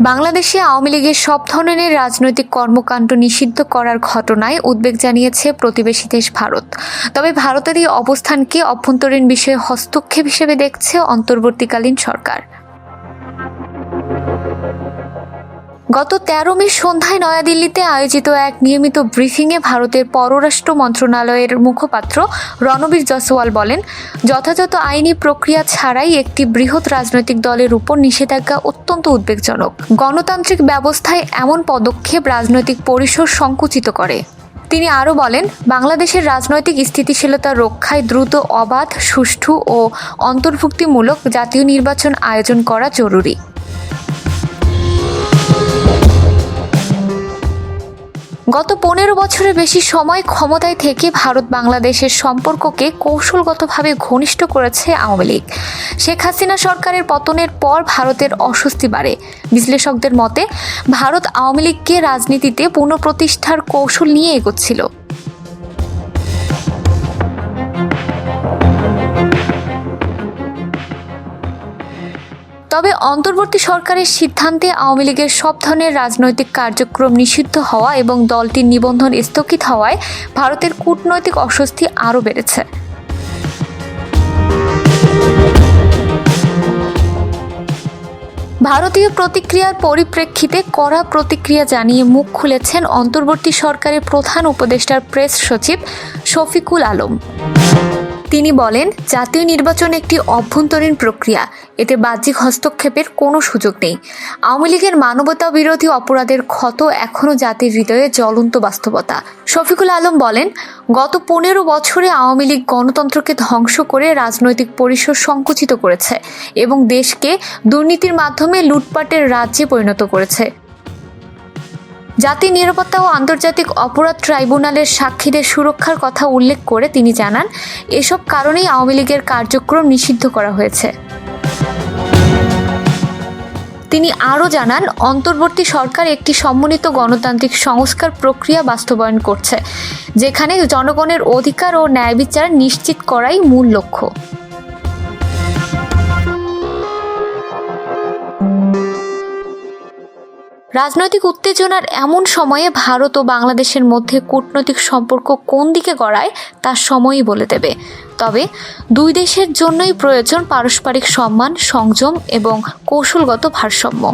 বাংলাদেশে আওয়ামী লীগের সব ধরনের রাজনৈতিক কর্মকাণ্ড নিষিদ্ধ করার ঘটনায় উদ্বেগ জানিয়েছে প্রতিবেশী দেশ ভারত। তবে ভারতের এই অবস্থানকে অভ্যন্তরীণ বিষয়ে হস্তক্ষেপ হিসেবে দেখছে অন্তর্বর্তীকালীন সরকার। গত তেরো মে সন্ধ্যায় নয়াদিল্লিতে আয়োজিত এক নিয়মিত ব্রিফিংয়ে ভারতের পররাষ্ট্র মন্ত্রণালয়ের মুখপাত্র রণবীর জসওয়াল বলেন, যথাযথ আইনি প্রক্রিয়া ছাড়াই একটি বৃহৎ রাজনৈতিক দলের উপর নিষেধাজ্ঞা অত্যন্ত উদ্বেগজনক। গণতান্ত্রিক ব্যবস্থায় এমন পদক্ষেপ রাজনৈতিক পরিসর সংকুচিত করে। তিনি আরও বলেন, বাংলাদেশের রাজনৈতিক স্থিতিশীলতা রক্ষায় দ্রুত অবাধ, সুষ্ঠু ও অন্তর্ভুক্তিমূলক জাতীয় নির্বাচন আয়োজন করা জরুরি। গত পনেরো বছরের বেশি সময় ক্ষমতায় থেকে ভারত বাংলাদেশের সম্পর্ককে কৌশলগতভাবে ঘনিষ্ঠ করেছে আওয়ামী লীগ। শেখ হাসিনা সরকারের পতনের পর ভারতের অস্বস্তি বাড়ে। বিশ্লেষকদের মতে, ভারত আওয়ামী লীগকে রাজনীতিতে পুনঃপ্রতিষ্ঠার কৌশল নিয়ে এগোচ্ছিল। তবে অন্তর্বর্তী সরকারের সিদ্ধান্তে আওয়ামী লীগের সব ধরনের রাজনৈতিক কার্যক্রম নিষিদ্ধ হওয়া এবং দলটির নিবন্ধন স্থগিত হওয়ায় ভারতের কূটনৈতিক অস্বস্তি আরও বেড়েছে। ভারতীয় প্রতিক্রিয়ার পরিপ্রেক্ষিতে কড়া প্রতিক্রিয়া জানিয়ে মুখ খুলেছেন অন্তর্বর্তী সরকারের প্রধান উপদেষ্টার প্রেস সচিব শফিকুল আলম। তিনি বলেন, জাতীয় নির্বাচন একটি অভ্যন্তরীণ প্রক্রিয়া। এতে বাহ্যিক হস্তক্ষেপের কোনো সুযোগ নেই। আওয়ামী লীগের মানবতা বিরোধী অপরাধের ক্ষত এখনও জাতির হৃদয়ে জ্বলন্ত বাস্তবতা। শফিকুল আলম বলেন, গত পনেরো বছরে আওয়ামী লীগ গণতন্ত্রকে ধ্বংস করে রাজনৈতিক পরিসর সংকুচিত করেছে এবং দেশকে দুর্নীতির মাধ্যমে লুটপাটের রাজ্যে পরিণত করেছে। জাতীয় নিরাপত্তা ও আন্তর্জাতিক অপরাধ ট্রাইব্যুনালের সাক্ষীদের সুরক্ষার কথা উল্লেখ করে তিনি জানান, এসব কারণেই আওয়ামী লীগের কার্যক্রম নিষিদ্ধ করা হয়েছে। তিনি আরও জানান, অন্তর্বর্তী সরকার একটি সমন্বিত গণতান্ত্রিক সংস্কার প্রক্রিয়া বাস্তবায়ন করছে, যেখানে জনগণের অধিকার ও ন্যায় বিচার নিশ্চিত করাই মূল লক্ষ্য। রাজনৈতিক উত্তেজনার এমন সময়ে ভারত ও বাংলাদেশের মধ্যে কূটনৈতিক সম্পর্ক কোন দিকে গড়ায় তা সময়ই বলে দেবে। তবে দুই দেশের জন্যই প্রয়োজন পারস্পরিক সম্মান, সংযম এবং কৌশলগত ভারসাম্য।